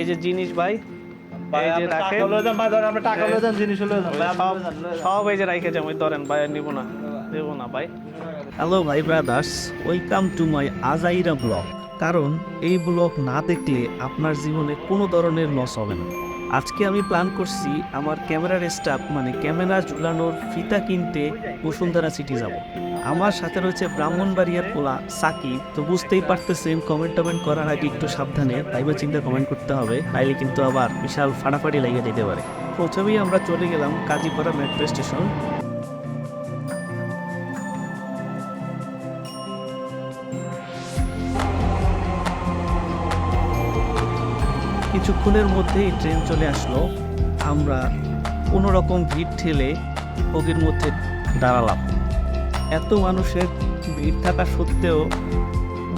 এই যে জিনিস ভাই যে ধরেন ভাই আপনি সব লয়ে যান, লয়ে যান। সব এই যে রাইখে যাব ধরেন ভাই আর নিবো না। দেবো না ভাই। হ্যালো ভাই ব্রাদার্স ওয়েলকাম টু মাই আজাইরা ব্লগ কারণ এই ব্লগ না দেখলে আপনার জীবনে কোনো ধরনের লস হবে না। আজকে আমি প্ল্যান করছি আমার ক্যামেরার স্টাফ মানে ক্যামেরা ঝুলানোর ফিতা কিনতে বসুন্ধরা সিটি যাব। আমার সাথে রয়েছে ব্রাহ্মণবাড়িয়ার পোলা সাকি তো বুঝতেই পারতেছেন কমেন্ট টমেন্ট করার আগে একটু সাবধানে তাইবা চিন্তা কমেন্ট করতে হবে তাইলে কিন্তু আবার বিশাল ফাটাফাটি লাগিয়ে দিতে পারে। প্রথমেই আমরা চলে গেলাম কাজীপাড়া মেট্রো স্টেশন কিছুক্ষণের মধ্যেই ট্রেন চলে আসলো। আমরা কোনো রকম ভিড় ঠেলে বগির মধ্যে দাঁড়ালাম। এত মানুষের ভিড় থাকা সত্ত্বেও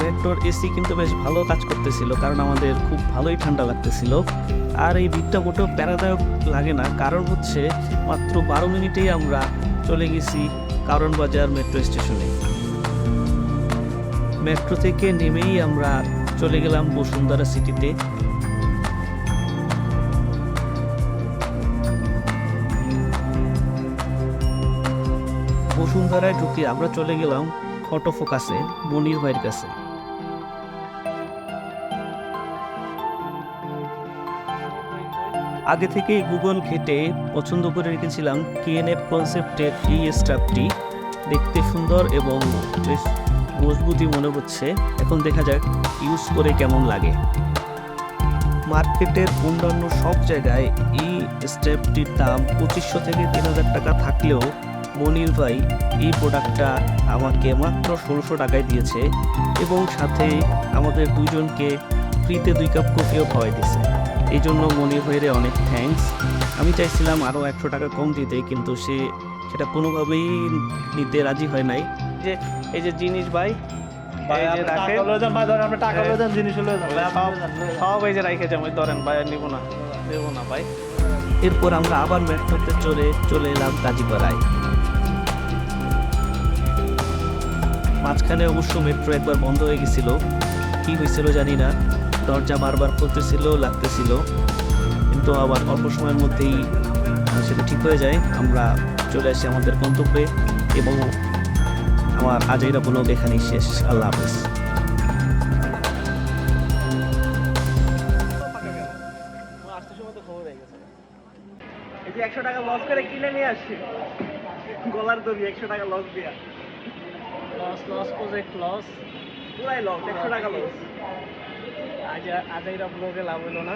মেট্রোর এসি কিন্তু বেশ ভালো কাজ করতেছিল, কারণ আমাদের খুব ভালোই ঠান্ডা লাগতেছিল। আর এই ভিড়টা মোটেও প্যারাদায়ক লাগে না, কারণ হচ্ছে মাত্র বারো মিনিটেই আমরা চলে গেছি কারণ বাজার মেট্রো স্টেশনে। মেট্রো থেকে নেমেই আমরা চলে গেলাম বসুন্ধরা সিটিতে। বসুন্ধরায় ঢুকে আমরা চলে গেলাম ফটো ফোকাসে মনির ভাইয়ের কাছে। আগে থেকেই গুগল ঘেটে পছন্দ করে রেখেছিলাম কেএনএফ কনসেপ্টের এই স্টাফটি দেখতে সুন্দর এবং বেশ মজবুতই মনে হচ্ছে। এখন দেখা যাক ইউজ করে কেমন লাগে। মার্কেটের অন্যান্য সব জায়গায় এই স্টেপটির দাম পঁচিশশো থেকে তিন হাজার টাকা থাকলেও মনির ভাই এই প্রোডাক্টটা আমাকে মাত্র ষোলোশো টাকায় দিয়েছে এবং সাথে আমাদের দুজনকে ফ্রিতে দুই কাপ কফিও খাওয়াই দিয়েছে। এই জন্য মনির ভাইয়ের অনেক থ্যাঙ্কস আমি চাইছিলাম আরও একশো টাকা কম দিতে কিন্তু সে সেটা কোনোভাবেই নিতে রাজি হয় নাই। যে এই যে জিনিস ভাই ভাই যে ধরেন ভাই সব এই যে যাব ধরেন নিবো না। ভাই। এরপর আমরা আবার মেট্রোতে চলে চলে এলাম কাজীপাড়ায় মাঝখানে অবশ্য মেট্রো একবার বন্ধ হয়ে গেছিল। কি হয়েছিল জানি না। দরজা বারবার খুলতেছিল, লাগতেছিল। কিন্তু আবার অল্প সময়ের মধ্যেই সেটা ঠিক হয়ে যায়। আমরা চলে আসি আমাদের গন্তব্যে এবং আমার আজাইরা ব্লগ এখানেই শেষ। আল্লাহ হাফেজ। একশো টাকা লস করে কিনে নিয়ে আসছি। গলার দড়ি, একশো টাকা লস দিয়া। লস লস প্রজেক্ট লস পুরাই লস একশো টাকা লস আজ আজাইরা ব্লগে লাভ হলো না।